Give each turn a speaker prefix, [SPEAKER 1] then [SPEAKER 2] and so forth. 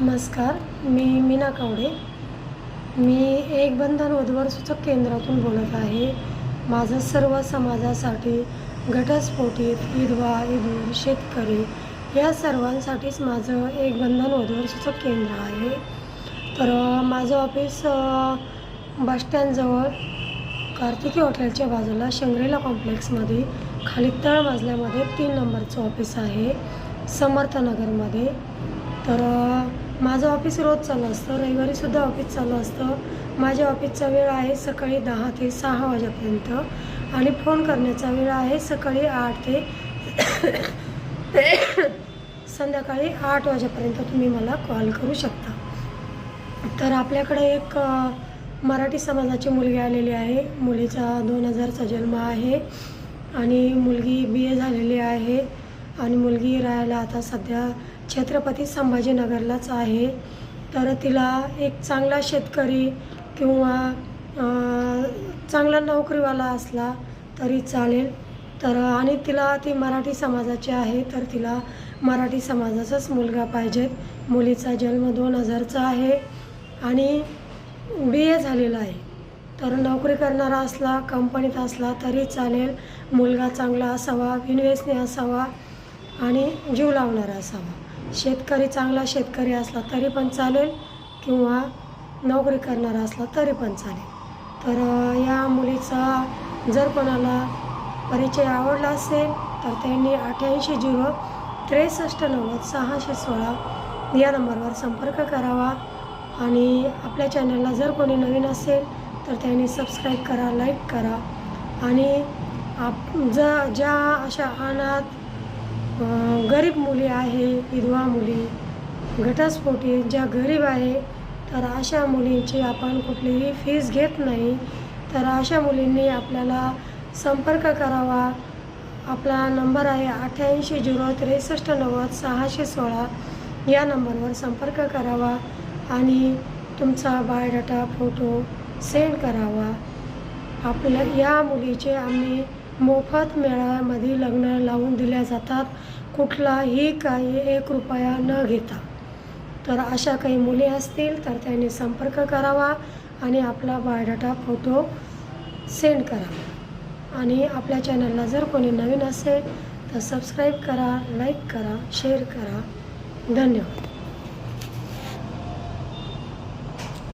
[SPEAKER 1] नमस्कार मी मीना कावडे. मी एक बंधन वधवर सूचक केंद्रातून बोलत आहे. माझं सर्व समाजासाठी घटस्फोटीत विधवा विधूर शेतकरी या सर्वांसाठीच माझं एक बंधन वधवर सूचक केंद्र आहे. तर माझं ऑफिस बसस्टँडजवळ कार्तिकी हॉटेलच्या बाजूला शंग्रेला कॉम्प्लेक्समध्ये खाली तळ मजल्यामध्ये तीन नंबरचं ऑफिस आहे समर्थनगरमध्ये तर माझं ऑफिस रोज चालू असतं. रविवारीसुद्धा ऑफिस चालू असतं. माझ्या ऑफिसचा वेळ आहे सकाळी दहा ते सहा वाजेपर्यंत आणि फोन करण्याचा वेळ आहे सकाळी आठ ते संध्याकाळी आठ वाजेपर्यंत तुम्ही मला कॉल करू शकता. तर आपल्याकडे एक मराठी समाजाची मुलगी आलेली आहे. मुलीचा दोन हजारचा जन्म आहे आणि मुलगी बी ए झालेली आहे. आणि मुलगी राहायला आता सध्या छत्रपती संभाजीनगरलाच आहे. तर तिला एक चांगला शेतकरी किंवा चांगला नोकरीवाला असला तरी चालेल. तर आणि तिला ती मराठी समाजाची आहे तर तिला मराठी समाजाचाच मुलगा पाहिजेत मुलीचा जन्म दोन हजारचा आहे आणि बी ए झालेला आहे. तर नोकरी करणारा असला कंपनीत असला तरी चालेल. मुलगा चांगला असावा विनवेसने असावा. आणि जीव लावणारा असावा. शेतकरी चांगला शेतकरी असला तरी पण चालेल किंवा नोकरी करणारा असला तरी पण चालेल. तर या मुलीचा जर कोणाला परिचय आवडला असेल तर त्यांनी अठ्ठ्याऐंशी झिरो त्रेसष्ट नव्वद सहाशे सोळा या नंबरवर संपर्क करावा. आणि आपल्या चॅनलला जर कोणी नवीन असेल तर त्यांनी सबस्क्राईब करा लाईक करा. आणि आप ज ज्या अशा अनाथ गरीब मुली आहे विधवा मुली घटस्फोटी ज्या गरीब आहे तर अशा मुलींची आपण कुठलीही फीस घेत नाही. तर अशा मुलींनी आपल्याला संपर्क करावा. आपला नंबर आहे अठ्ठ्याऐंशी झिरो त्रेसष्ट नव्वद सहाशे सोळा. या नंबरवर संपर्क करावा आणि तुमचा बायोडाटा फोटो सेंड करावा. आपल्या या मुलीचे आम्ही मोफत मेळाव्यामध्ये लग्न लावून दिल्या जातात. कुठलाही काही एक रुपया न घेता. तर अशा काही मुली असतील तर त्यांनी संपर्क करावा आणि आपला बायोडाटा फोटो सेंड करावा. आणि आपल्या चॅनलला जर कोणी नवीन असेल तर सबस्क्राईब करा लाईक करा शेअर करा. धन्यवाद.